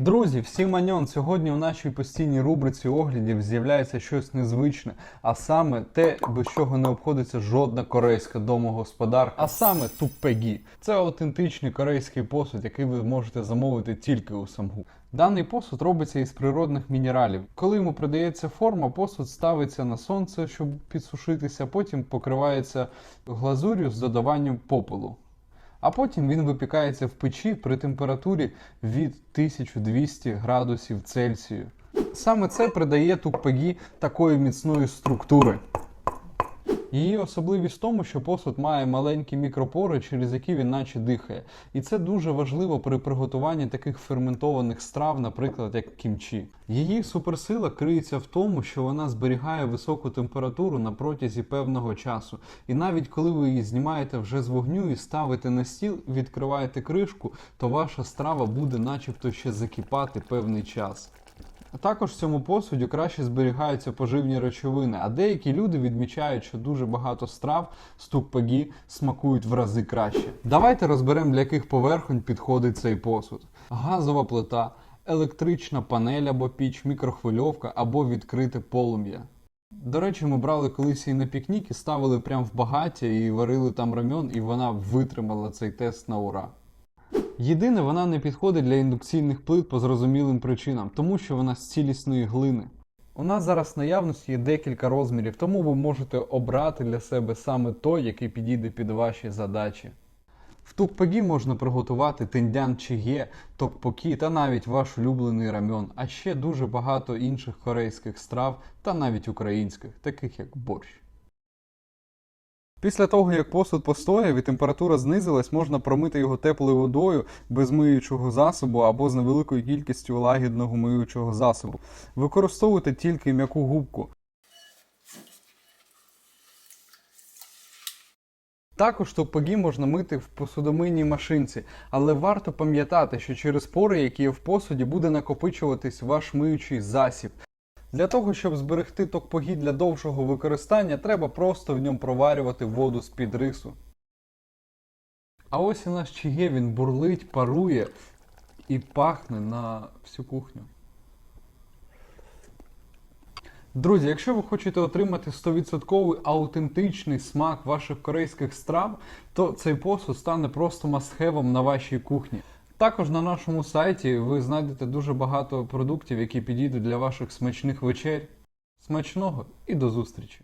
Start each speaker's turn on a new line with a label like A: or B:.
A: Друзі, всім маньон! Сьогодні у нашій постійній рубриці оглядів з'являється щось незвичне, а саме те, без чого не обходиться жодна корейська домогосподарка, а саме туппегі. Це аутентичний корейський посуд, який ви можете замовити тільки у самгу. Даний посуд робиться із природних мінералів. Коли йому придається форма, посуд ставиться на сонце, щоб підсушитися, потім покривається глазур'ю з додаванням попелу. А потім він випікається в печі при температурі від 1200 градусів Цельсію. Саме це придає туппегі такої міцної структури. Її особливість в тому, що посуд має маленькі мікропори, через які він наче дихає. І це дуже важливо при приготуванні таких ферментованих страв, наприклад, як кімчі. Її суперсила криється в тому, що вона зберігає високу температуру на протязі певного часу. І навіть коли ви її знімаєте вже з вогню і ставите на стіл, відкриваєте кришку, то ваша страва буде начебто ще закипати певний час. Також в цьому посуді краще зберігаються поживні речовини, а деякі люди відмічають, що дуже багато страв з туппегі смакують в рази краще. Давайте розберемо, для яких поверхонь підходить цей посуд: газова плита, електрична панель або піч, мікрохвильовка або відкрите полум'я. До речі, ми брали колись її на пікнік і ставили прямо в багаття і варили там рамьон, і вона витримала цей тест на ура. Єдине, вона не підходить для індукційних плит по зрозумілим причинам, тому що вона з цілісної глини. У нас зараз наявності є декілька розмірів, тому ви можете обрати для себе саме той, який підійде під ваші задачі. В тукпегі можна приготувати тендян чіге, токпокі та навіть ваш улюблений рамьон, а ще дуже багато інших корейських страв та навіть українських, таких як борщ. Після того, як посуд постояв і температура знизилась, можна промити його теплою водою без миючого засобу або з невеликою кількістю лагідного миючого засобу. Використовуйте тільки м'яку губку. Також топогі можна мити в посудомийній машинці, але варто пам'ятати, що через пори, які є в посуді, буде накопичуватись ваш миючий засіб. Для того, щоб зберегти токпогі для довшого використання, треба просто в ньому проварювати воду з-під рису. А ось і наш чиге, він бурлить, парує і пахне на всю кухню. Друзі, якщо ви хочете отримати 100% аутентичний смак ваших корейських страв, то цей посуд стане просто мастхевом на вашій кухні. Також на нашому сайті ви знайдете дуже багато продуктів, які підійдуть для ваших смачних вечер. Смачного і до зустрічі!